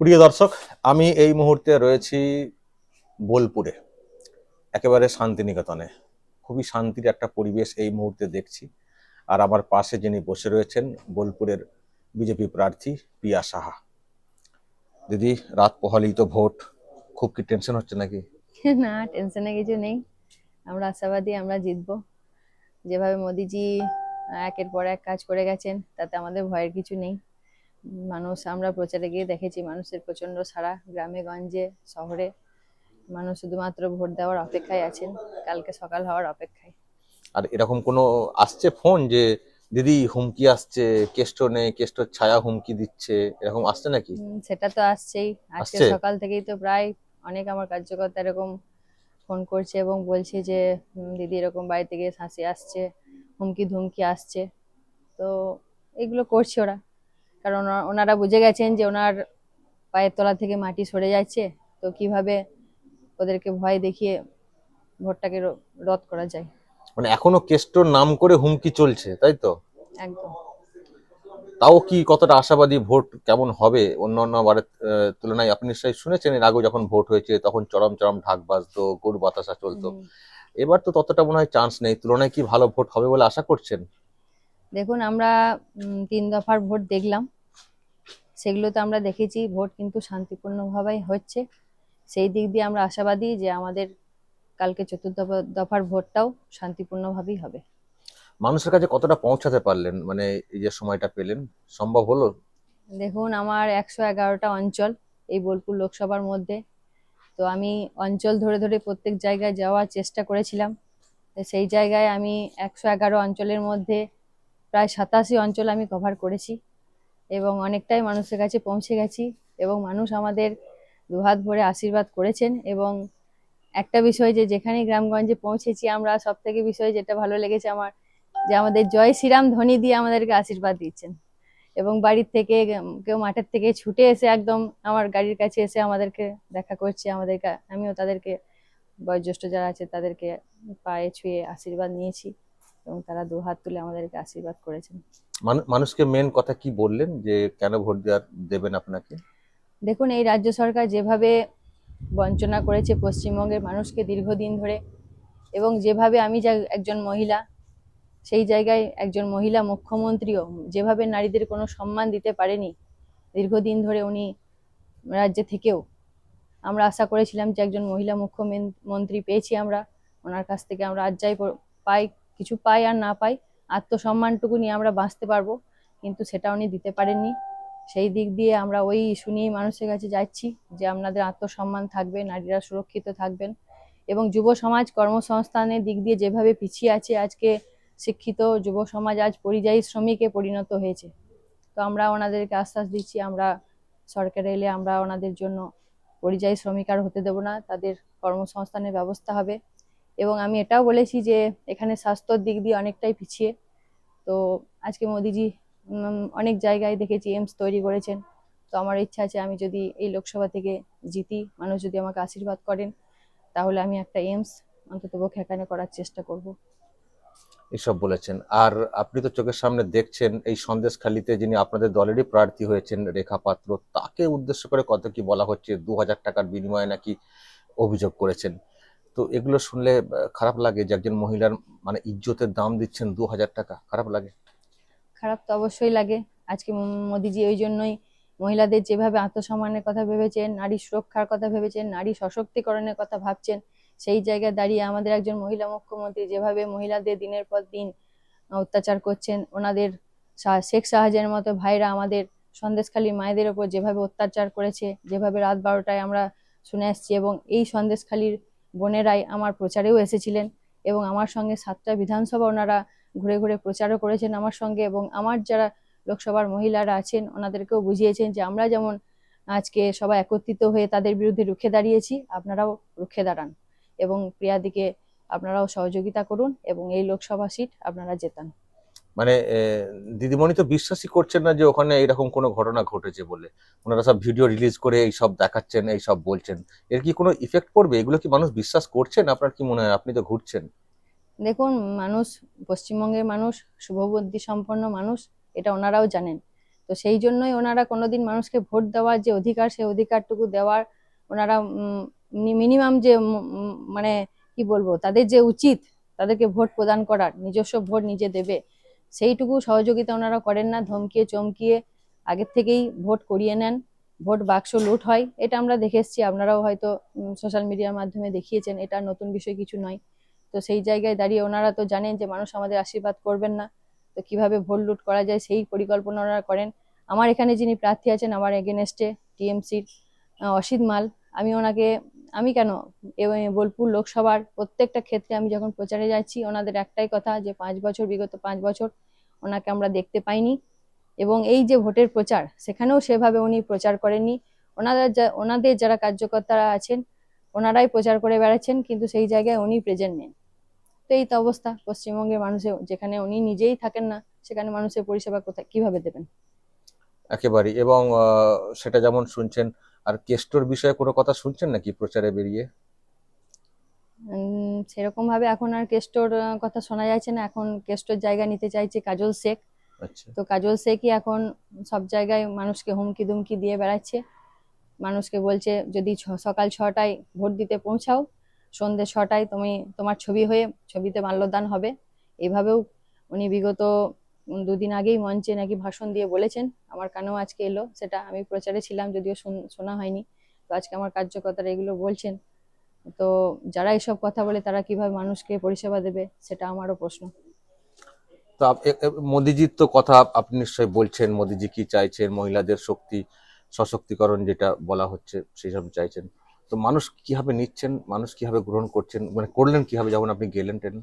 প্রিয় দর্শক, আমি এই মুহূর্তে রয়েছি বোলপুরে, একেবারে শান্তিনিকেতনে। খুবই শান্তির একটা পরিবেশ এই মুহূর্তে দেখছি। আর আমার পাশে যিনি বসে রয়েছেন, বোলপুরের বিজেপি প্রার্থী পিয়া সাহা। দিদি, রাত পোহালেই তো ভোট। খুব কি টেনশন হচ্ছে নাকি? না টেনশনে কিছু নেই। আমরা আশাবাদী, আমরা জিতবো। যেভাবে মোদিজি একের পর এক কাজ করে গেছেন, তাতে আমাদের ভয়ের কিছু নেই। মানুষ আমরা প্রচারে গিয়ে দেখেছি মানুষের প্রচণ্ড সারা গ্রামে গঞ্জে শহরে। মানুষ শুধুমাত্র ভোট দেওয়ার অপেক্ষায় আছেন কালকে সকাল হওয়ার অপেক্ষায়। আর এরকম কোনো আসছে ফোন যে দিদি হুমকি আসছে কেষ্ট নেই কেষ্টর ছায়া হুমকি দিচ্ছে এরকম আসছে নাকি? সেটা তো আসছেই। আজকে সকাল থেকেই তো প্রায় অনেক আমার কার্যকর্তা এরকম ফোন করছে এবং বলছে যে দিদি এরকম বাড়ি থেকে হাসি আসছে হুমকি ধুমকি আসছে। তো এগুলো করছে ওরা। কারণ ওনারা বুঝে গেছেন যে ওনার পায়ের তলা থেকে মাটি সরে যাচ্ছে তো কীভাবে ওদেরকে ভয় দেখিয়ে ভোটটাকে রদ করা যায়। মানে এখনও কেষ্টর নাম করে হুমকি চলছে তাই তো? একদম। তাও কি কতটা আশাবাদী ভোট কেমন হবে? অন্যান্য বারের তুলনায় আপনি নিশ্চয়ই শুনেছেন এর আগে যখন ভোট হয়েছে তখন চরম চরম ঢাক বাজতো গরু বাতাসা চলতো। এবার তো ততটা মনে হয় চান্স নেই। তুলনায় কি ভালো ভোট হবে বলে আশা করছেন? দেখুন আমরা তিন দফার ভোট দেখলাম। সেগুলো তো আমরা দেখেছি ভোট কিন্তু শান্তিপূর্ণভাবেই হচ্ছে। সেই দিক দিয়ে আমরা আশাবাদী যে আমাদের কালকে চতুর্থ দফার ভোটটাও শান্তিপূর্ণভাবেই হবে। মানুষের কাছে কতটা পৌঁছাতে পারলেন? মানে এই যে সময়টা পেলেন সম্ভব হলো? দেখুন আমার একশো এগারোটা অঞ্চল এই বোলপুর লোকসভার মধ্যে। তো আমি অঞ্চল ধরে ধরে প্রত্যেক জায়গায় যাওয়ার চেষ্টা করেছিলাম। সেই জায়গায় আমি একশো এগারো অঞ্চলের মধ্যে প্রায় সাতাশি অঞ্চল আমি কভার করেছি এবং অনেকটাই মানুষের কাছে পৌঁছে গেছি এবং মানুষ আমাদের দুহাত ভরে আশীর্বাদ করেছেন এবং একটা বিষয় যে যেখানে গ্রামগঞ্জে পৌঁছেছি আমরা সব থেকে বিষয় যেটা ভালো লেগেছে আমার, যে আমাদের জয় শ্রীরাম ধ্বনি দিয়ে আমাদেরকে আশীর্বাদ দিচ্ছেন। এবং বাড়ির থেকে কেউ মাঠের থেকে ছুটে এসে একদম আমার গাড়ির কাছে এসে আমাদেরকে দেখা করছে, আমাদেরকে, আমিও তাদেরকে বয়োজ্যেষ্ঠ যারা আছে তাদেরকে পায়ে ছুঁয়ে আশীর্বাদ নিয়েছি। এবং তারা দু হাত তুলে আমাদেরকে আশীর্বাদ করেছেন। মানুষকে মেন কথা কি বললেন যে কেন ভোট দেওয়ার দেবেন আপনাকে? দেখুন এই রাজ্য সরকার যেভাবে বঞ্চনা করেছে পশ্চিমবঙ্গের মানুষকে দীর্ঘদিন ধরে এবং যেভাবে আমি যা একজন মহিলা সেই জায়গায় একজন মহিলা মুখ্যমন্ত্রীও যেভাবে নারীদের কোনো সম্মান দিতে পারেনি দীর্ঘদিন ধরে উনি রাজ্যে থেকেও আমরা আশা করেছিলাম যে একজন মহিলা মুখ্যমন্ত্রী পেয়েছি আমরা ওনার কাছ থেকে আমরা আজ যাই পাই। কিছু পাই আর না পাই, আত্মসম্মানটুকু নিয়ে আমরা বাঁচতে পারব, কিন্তু সেটা উনি দিতে পারেননি। সেই দিক দিয়ে আমরা ওই ইস্যু নিয়ে মানুষের কাছে যাচ্ছি যে আপনাদের আত্মসম্মান থাকবে, নারীরা সুরক্ষিত থাকবেন এবং যুব সমাজ কর্মসংস্থানের দিক দিয়ে যেভাবে পিছিয়ে আছে, আজকে শিক্ষিত যুব সমাজ আজ পরিযায়ী শ্রমিকে পরিণত হয়েছে। তো আমরা ওনাদেরকে আশ্বাস দিচ্ছি, আমরা সরকারে এলে আমরা ওনাদের জন্য পরিযায়ী শ্রমিক আর হতে দেবো না, তাদের কর্মসংস্থানের ব্যবস্থা হবে। এবং আমি এটাও বলেছি যে এখানে স্বাস্থ্যর দিক দিয়ে অনেকটাই পিছিয়ে। তো আজকে মোদিজি অনেক জায়গায় দেখেছি এমস তৈরি করেছেন। তো আমার ইচ্ছা আছে আমি যদি এই লোকসভা থেকে জিতি, মানুষ যদি আমাকে আশীর্বাদ করেন, তাহলে আমি একটা এমস অন্ততপক্ষে এখানে করার চেষ্টা করব। এসব বলেছেন। আর আপনি তো চোখের সামনে দেখছেন, এই সন্দেশখালিতে যিনি আপনাদের দলেরই প্রার্থী হয়েছেন, রেখা পাত্র, তাকে উদ্দেশ্য করে কত কি বলা হচ্ছে, দু হাজার টাকার বিনিময়ে নাকি অভিযোগ করেছেন। তো এগুলো শুনলে খারাপ লাগে যে একজন মহিলার মানে ইজ্জতের দাম দিচ্ছেন দু হাজার টাকা। খারাপ লাগে? খারাপ তো অবশ্যই লাগে। আজকে মোদিজি ওই জন্যই মহিলাদের যেভাবে আত্মসম্মানের কথা ভেবেছেন, নারী সুরক্ষার কথা ভেবেছেন, নারী সশক্তিকরণের কথা ভাবছেন, সেই জায়গায় দাঁড়িয়ে আমাদের একজন মহিলা মুখ্যমন্ত্রী যেভাবে মহিলাদের দিনের পর দিন অত্যাচার করছেন, ওনাদের শেখ শাহজাহানের মতো ভাইরা আমাদের সন্দেশখালী মায়েদের ওপর যেভাবে অত্যাচার করেছে, যেভাবে রাত বারোটায় আমরা শুনে আসছি এবং এই সন্দেশখালীর বোনেরাই আমার প্রচারেও এসেছিলেন এবং আমার সঙ্গে সাতটা বিধানসভা ওনারা ঘুরে ঘুরে প্রচারও করেছেন আমার সঙ্গে এবং আমার যারা লোকসভার মহিলারা আছেন, ওনাদেরকেও বুঝিয়েছেন যে আমরা যেমন আজকে সবাই একত্রিত হয়ে তাদের বিরুদ্ধে রুখে দাঁড়িয়েছি, আপনারাও রুখে দাঁড়ান এবং প্রিয়াদিকে আপনারাও সহযোগিতা করুন এবং এই লোকসভা সিট আপনারা জেতান। মানে দিদিমণি তো বিশ্বাসই করছেন না যে ওখানে এরকম কোনো ঘটনা ঘটেছে বলে। ওনারা সব ভিডিও রিলিজ করে এই সব দেখাচ্ছেন, এই সব বলছেন। এর কি কোনো ইফেক্ট পড়বে? এগুলো কি মানুষ বিশ্বাস করছেন? আপনার কি মনে হয়? আপনি তো ঘুরছেন। দেখুন, মানুষ পশ্চিমবঙ্গের মানুষ, শুভবুদ্ধি সম্পন্ন মানুষ, এটা ওনারাও জানেন। তো সেই জন্যই ওনারা কোনোদিন মানুষকে ভোট দেওয়ার যে অধিকার, সেই অধিকারটুকু দেওয়ার ওনারা মিনিমাম যে মানে কি বলব? তাদের যে উচিত, তাদেরকে ভোট প্রদান করার, নিজস্ব ভোট নিজে দেবে। সেইটুকু সহযোগিতা ওনারা করেন না, ধমকিয়ে চমকিয়ে আগের থেকেই ভোট করিয়ে নেন, ভোট বাক্স লুট হয়। এটা আমরা দেখে এসেছি, আপনারাও হয়তো সোশ্যাল মিডিয়ার মাধ্যমে দেখিয়েছেন, এটা নতুন বিষয় কিছু নয়। তো সেই জায়গায় দাঁড়িয়ে ওনারা তো জানেন যে মানুষ আমাদের আশীর্বাদ করবেন না। তো কীভাবে ভোট লুট করা যায় সেই পরিকল্পনা ওনারা করেন। আমার এখানে যিনি প্রার্থী আছেন, আমার এগেনস্টে টিএমসির অসিত মাল, আমি ওনাকে, আমি কেন বোলপুর লোকসভার প্রত্যেকটা ক্ষেত্রে আমি যখন প্রচারে যাচ্ছি, ওনাদের একটাই কথা যে পাঁচ বছর, বিগত পাঁচ বছর ওনাকে আমরা দেখতে পাইনি। এবং এই যে ভোটের প্রচার, সেখানেও সেভাবে উনি প্রচার করেননি। ওনারা ওনাদের যারা কার্যকর্তারা আছেন, ওনারাই প্রচার করে বেড়াচ্ছেন, কিন্তু সেই জায়গায় উনি প্রেজেন্ট নেন তো এই তো অবস্থা। পশ্চিমবঙ্গের মানুষের যেখানে উনি নিজেই থাকেন না, সেখানে মানুষের পরিষেবা কোথায়, কীভাবে দেবেন? একেবারেই। এবং সেটা যেমন শুনছেন, আর কেষ্টর বিষয়ে কোনো কথা শুনছেন নাকি প্রচারে বেরিয়ে? উম, সেরকম ভাবে এখন আর কেষ্টর কথা শোনা যাচ্ছে না। এখন কেষ্টর জায়গা নিতে চাইছে কাজল শেখ। আচ্ছা। তো কাজল শেখই এখন সব জায়গায় মানুষকে হুমকি দুমকি দিয়ে বেড়াচ্ছে। মানুষকে বলছে যদি সকাল ছটায় ভোট দিতে পৌঁছাও সন্ধ্যে ছটায় তুমি তোমার ছবি হয়ে ছবিতে মাল্যদান হবে। এভাবেও উনি বিগত দুদিন আগেই মঞ্চে নাকি ভাষণ দিয়ে বলেছেন আমার কানেও আজকে এলো। সেটা আমি প্রচারে ছিলাম যদিও শুন- শোনা হয়নি। তো আজকে আমার কার্যকর্তারা এগুলো বলছেন। তো যারা এসব কথা বলে তারা কীভাবে মানুষকে পরিষেবা দেবে সেটা আমারও প্রশ্ন। তো মোদিজির তো কথা আপনি নিশ্চয়ই বলছেন মোদিজি কি চাইছেন মহিলাদের শক্তি সশক্তিকরণ যেটা বলা হচ্ছে সেই সব চাইছেন। তো মানুষ কীভাবে নিচ্ছেন মানুষ কীভাবে গ্রহণ করছেন মানে করলেন কীভাবে যেমন আপনি গেলেন ট্রেন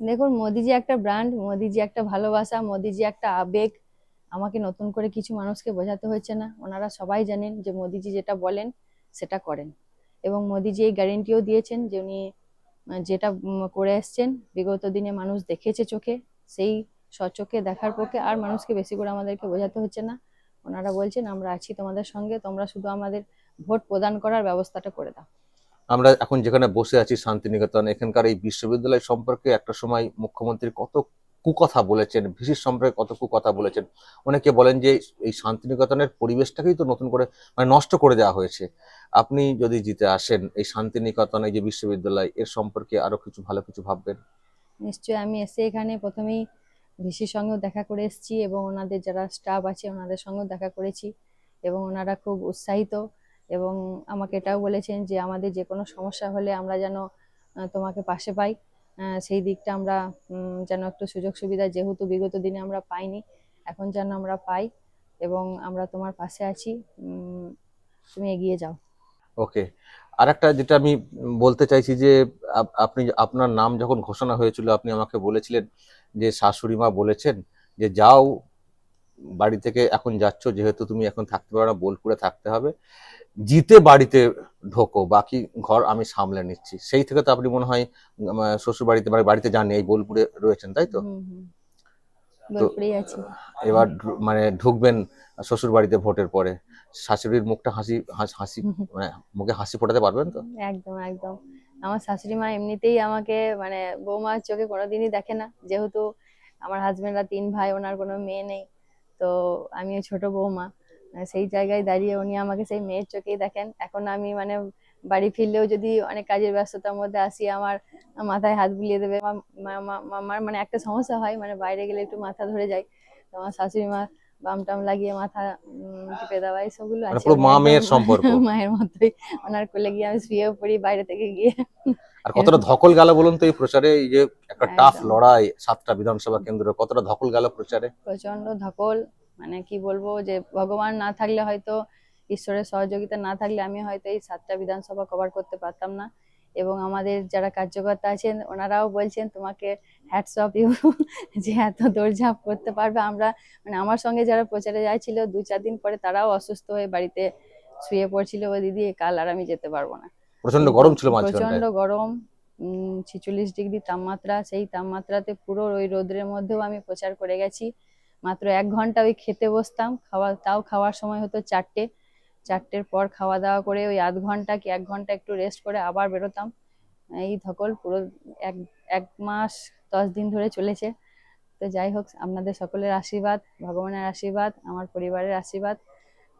দেখুন মোদিজি একটা ব্র্যান্ড মোদিজি একটা ভালোবাসা মোদিজি একটা আবেগ। আমাকে নতুন করে কিছু মানুষকে বোঝাতে হচ্ছে না। ওনারা সবাই জানেন যে মোদিজি যেটা বলেন সেটা করেন। এবং মোদিজি এই গ্যারেন্টিও দিয়েছেন যে উনি যেটা করে এসছেন, বিগত দিনে মানুষ দেখেছে চোখে, সেই স্বচোখে দেখার পক্ষে আর মানুষকে বেশি করে আমাদেরকে বোঝাতে হচ্ছে না। ওনারা বলছেন, আমরা আছি তোমাদের সঙ্গে, তোমরা শুধু আমাদের ভোট প্রদান করার ব্যবস্থাটা করে দাও। আমরা এখন যেখানে বসে আছি, শান্তিনিকেতন, এখানকার এই বিশ্ববিদ্যালয় সম্পর্কে একটা সময় মুখ্যমন্ত্রী কত কুকথা বলেছেন, ভিসির সম্পর্কে কত কুকথা বলেছেন। অনেকে বলেন যে এই শান্তিনিকেতনের পরিবেশটাকেই তো নতুন করে মানে নষ্ট করে দেওয়া হয়েছে। আপনি যদি জিতে আসেন, এই শান্তিনিকেতন যে বিশ্ববিদ্যালয়, এর সম্পর্কে আরও কিছু, ভালো কিছু ভাববেন? নিশ্চয়ই, আমি এসে এখানে প্রথমেই ভিসির সঙ্গেও দেখা করে এসেছি এবং ওনাদের যারা স্টাফ আছে, ওনাদের সঙ্গেও দেখা করেছি এবং ওনারা খুব উৎসাহিত এবং আমাকে এটাও বলেছেন যে, আমাদের যে কোনো সমস্যা হলে আমরা যেন তোমাকে পাশে পাই। সেই দিকটা আমরা যেন একটু সুযোগ সুবিধা যেহেতু বিগত দিনে আমরা পাইনি, এখন যেন আমরা পাই এবং আমরা তোমার পাশে আছি। তুমি এগিয়ে যাও। ওকে। আর একটা যেটা আমি বলতে চাইছি যে আপনি আপনার নাম যখন ঘোষণা হয়েছিল, আপনি আমাকে বলেছিলেন যে, শাশুড়ি মা বলেছেন যে, যাও বাড়ি থেকে এখন যাচ্ছ, যেহেতু তুমি এখন থাকতে পারো না, বোলপুরে থাকতে হবে। জিতে বাড়িতে ঢোকো, বাকি ঘর আমি সামলে নিচ্ছি। সেই থেকে তো আপনি মনে হয় শ্বশুর বাড়িতে মানে বাড়িতে যাননি, এই বোলপুরে রয়েছেন, তাই তো? বোলপুরেই আছি। এবার মানে ঢুকবেন শ্বশুর বাড়িতে ভোটের পরে। শাশুড়ির মুখটা হাসি হাসি মানে মুখে হাসি ফোটাতে পারবেন তো? একদম একদম। আমার শাশুড়ি মা এমনিতেই আমাকে মানে বৌমার চোখে কোনোদিনই দেখে না। যেহেতু আমার হাজবেন্ডরা তিন ভাই ওনার কোনো মেয়ে নেই। তো আমিও ছোট বৌমা। সেই জায়গায় দাঁড়িয়ে উনি আমাকে সেই মেয়ের চোখেই দেখেন। এখন আমি মানে বাড়ি ফিরলেও যদি অনেক কাজের ব্যস্ততার মধ্যে আসি আমার মাথায় হাত বুলিয়ে দেবে। আমার মানে একটা সমস্যা হয় মানে বাইরে গেলে একটু মাথা ধরে যায়। তো আমার শাশুড়ি মা বাম টাম লাগিয়ে মাথা টিপে দেওয়া এইসবগুলো মানে আছে। পুরো মা মেয়ের সম্পর্ক। মায়ের মতোই। ওনার কোলে গিয়ে আমি শুয়েও পড়ি বাইরে থেকে গিয়ে। আর কতটা ধকল গেল বলুন তো এই প্রচারে? এই যে একটা টাফ লড়াই সাতটা বিধানসভা কেন্দ্র কতটা ধকল গেল প্রচারে? প্রচণ্ড ধকল। মানে কি বলব যে ভগবান না থাকলে হয়তো ঈশ্বরের সহযোগিতা না থাকলে আমি হয়তো এই সাতটা বিধানসভা কভার করতে পারতাম না। এবং আমাদের যারা কার্যকর্তা আছেন ওনারাও বলছেন তোমাকে হ্যাটস অফ ইউ যে এত দৌড়ঝাঁপ করতে পারবে। আমরা মানে আমার সঙ্গে যারা প্রচারে যাচ্ছিল দু চার দিন পরে তারাও অসুস্থ হয়ে বাড়িতে শুয়ে পড়ছিল ও দিদি কাল আর আমি যেতে পারব না। প্রচণ্ড গরম ছিল প্রচণ্ড গরম ছিচল্লিশ ডিগ্রি তাপমাত্রা সেই তাপমাত্রাতে পুরো ওই রোদ্রের মধ্যেও আমি প্রচার করে গেছি। মাত্র এক ঘণ্টা ওই খেতে বসতাম খাওয়া তাও খাওয়ার সময় হতো চারটে। চারটের পর খাওয়া দাওয়া করে ওই আধ ঘণ্টা কি এক ঘণ্টা একটু রেস্ট করে আবার বেরোতাম। এই ধকল পুরো এক এক মাস দশ দিন ধরে চলেছে। তো যাই হোক, আপনাদের সকলের আশীর্বাদ, ভগবানের আশীর্বাদ, আমার পরিবারের আশীর্বাদ।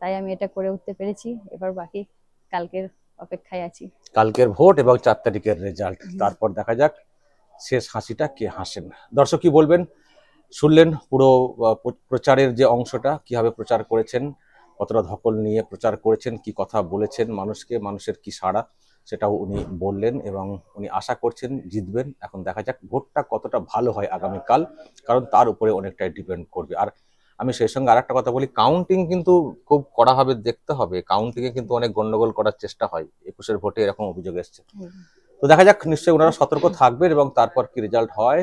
তাই আমি এটা করে উঠতে পেরেছি। এবার বাকি কালকের অপেক্ষায় আছি। কালকের ভোট এবং চার তারিখের রেজাল্ট তারপর দেখা যাক শেষ হাসিটা কে হাসেন। দর্শক কি বলবেন? শুনলেন পুরো প্রচারের যে অংশটা, কীভাবে প্রচার করেছেন? কতটা ধকল নিয়ে প্রচার করেছেন কি কথা বলেছেন মানুষকে মানুষের কি সাড়া সেটাও উনি বললেন এবং উনি আশা করছেন জিতবেন। এখন দেখা যাক ভোটটা কতটা ভালো হয় আগামীকাল কারণ তার উপরে অনেকটাই ডিপেন্ড করবে। আর আমি সেই সঙ্গে আর একটা কথা বলি কাউন্টিং কিন্তু খুব কড়াভাবে দেখতে হবে। কাউন্টিংয়ে কিন্তু অনেক গন্ডগোল করার চেষ্টা হয়। একুশের ভোটে এরকম অভিযোগ এসছে। তো দেখা যাক নিশ্চয়ই ওনারা সতর্ক থাকবেন এবং তারপর কি রেজাল্ট হয়।